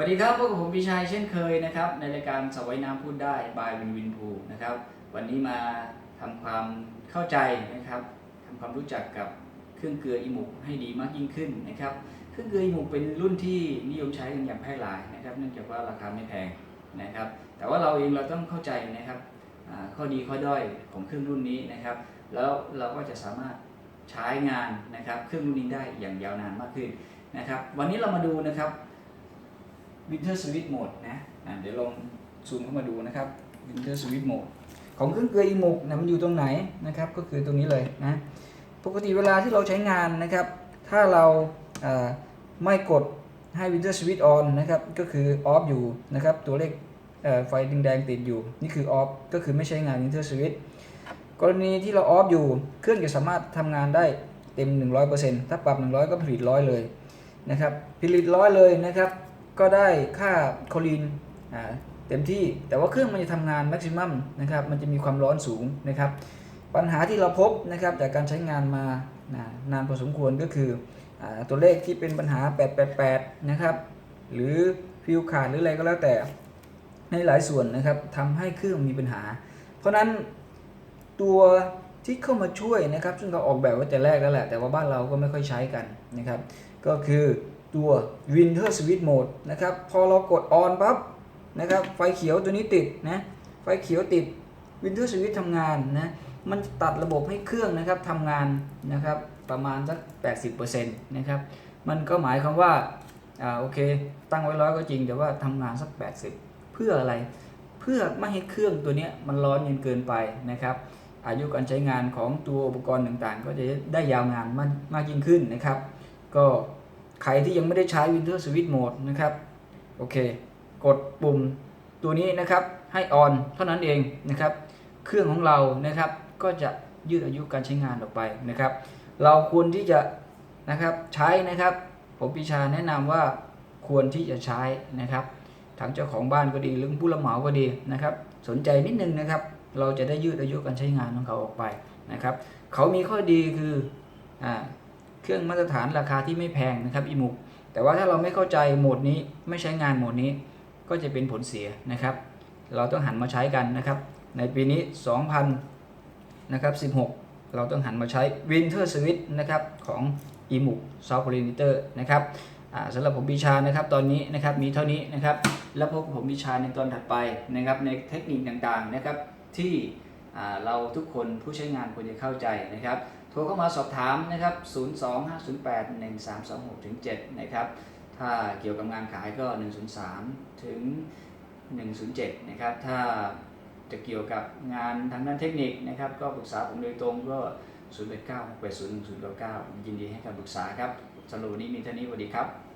วัสดีครับพบกับผมพิชัยเช่นเคยนะครับ ในรายการสวัยน้ำพูดได้บายวินวินพูนะครับ วันนี้มาทำความเข้าใจนะครับทำความรู้จักกับเครื่องเกลืออิมุกให้ดีมากยิ่งขึ้นนะครับ เครื่องเกลืออิมุกเป็นรุ่นที่นิยมใช้กันอย่างแพร่หลายนะครับ เนื่องจากว่าราคาไม่แพงนะครับ แต่ว่าเราเองเราต้องเข้าใจนะครับข้อดีข้อด้อยของเครื่องรุ่นนี้นะครับ แล้วเราก็จะสามารถใช้งานนะครับ เครื่องรุ่นนี้ได้อย่างยาวนานมากขึ้นนะครับ วันนี้เรามาดูนะครับ Winter Switch Mode นะอะเดี๋ยวลองซูมเข้ามาดูนะครับ Winter Switch Mode ของเครื่องเกลืออีมุกนะมันอยู่ตรงไหนนะครับก็คือตรงนี้เลยนะปกติเวลาที่เราใช้งานนะครับ ถ้าเราเอ่อไม่กดให้ Winter Switch on นะครับก็คือ off อยู่นะครับตัวเลขไฟแดงๆติดอยู่ นี่คือ off ก็คือไม่ใช้งาน Winter Switch กรณีที่เรา off อยู่เครื่องจะสามารถทำงานได้เต็ม 100%ถ้าปรับ 100 ก็ผลิต100เลยนะครับผลิต100เลยนะครับ ก็ได้ค่าโคลีนเต็มที่แต่ว่าเครื่องมันจะทำงานแม็กซิมัมนะครับมันจะมีความร้อนสูงนะครับ ปัญหาที่เราพบนะครับจากการใช้งานมานะนานพอสมควรก็คืออตัวเลขที่เป็นปัญหา 888 นะครับ หรือฟิวขาดหรืออะไรก็แล้วแต่ในหลายส่วนนะครับทำให้เครื่องมีปัญหา เพราะฉะนั้นตัวที่เข้ามาช่วยนะครับ ซึ่งเราออกแบบไว้แต่แรกแล้วแหละ แต่ว่าบ้านเราก็ไม่ค่อยใช้กันนะครับ ก็คือ ตัว Winter Switch Mode นะครับ พอเรากด on ปั๊บนะครับ ไฟเขียวตัวนี้ติดนะ ไฟเขียวติด Winter Switch ทำงานนะ มันตัดระบบให้เครื่องนะครับทำงานนะครับประมาณสัก 80%นะครับ มันก็หมายความว่า อ่า โอเค ตั้งไว้ร้อยก็จริง แต่ว่าทำงานสัก 80 เพื่ออะไร เพื่อไม่ให้เครื่องตัวนี้มันร้อนเย็นเกินไปนะครับ อายุการใช้งานของตัวอุปกรณ์ต่างๆ ก็จะได้ยาวนานมากมากยิ่งขึ้นนะครับ ก็ ใครที่ยังไม่ได้ใช้ Winter Switch Mode นะครับ โอเค กดปุ่มตัวนี้นะครับให้ on เท่านั้นเองนะครับ เครื่องของเรานะครับก็จะยืดอายุการใช้งานออกไปนะครับ เราควรที่จะนะครับใช้นะครับ ผมปิชาแนะนำว่าควรที่จะใช้นะครับทางเจ้าของบ้านก็ดีหรือผู้รับเหมาก็ดีนะครับ สนใจนิดนึงนะครับ เราจะได้ยืดอายุการใช้งานของเขาออกไปนะครับ เขามีข้อดีคืออ่า เครื่องมาตรฐานราคาที่ไม่แพงนะครับอีมุกแต่ว่าถ้าเราไม่เข้าใจโหมดนี้ไม่ใช้งานโหมดนี้ก็จะเป็นผลเสียนะครับ เราต้องหันมาใช้กันนะครับ ในปีนี้ 2000นะครับ16 เราต้องหันมาใช้ Winter Switch นะครับของ e m u k Sound Polymeter นะครับสำหรับผมบิชานะครับตอนนี้นะครับมีเท่านี้นะครับ แล้วพบกับผมบิชาในตอนถัดไปนะครับในเทคนิคต่างๆนะครับที่เราทุกคนผู้ใช้งานควรจะเข้าใจนะครับ โทรเข้ามาสอบถามนะครับ 025081326ถึง7นะครับ ถ้าเกี่ยวกับงานขายก็ 103 ถึง 107 นะครับ ถ้าจะเกี่ยวกับงานทางด้านเทคนิคนะครับ ก็ปรึกษาผมโดยตรงก็ 0 8 9 8 0 1 0 9 9 ยินดีให้การปรึกษาครับสำหรับวันนี้มีเท่านี้สวัสดีครับ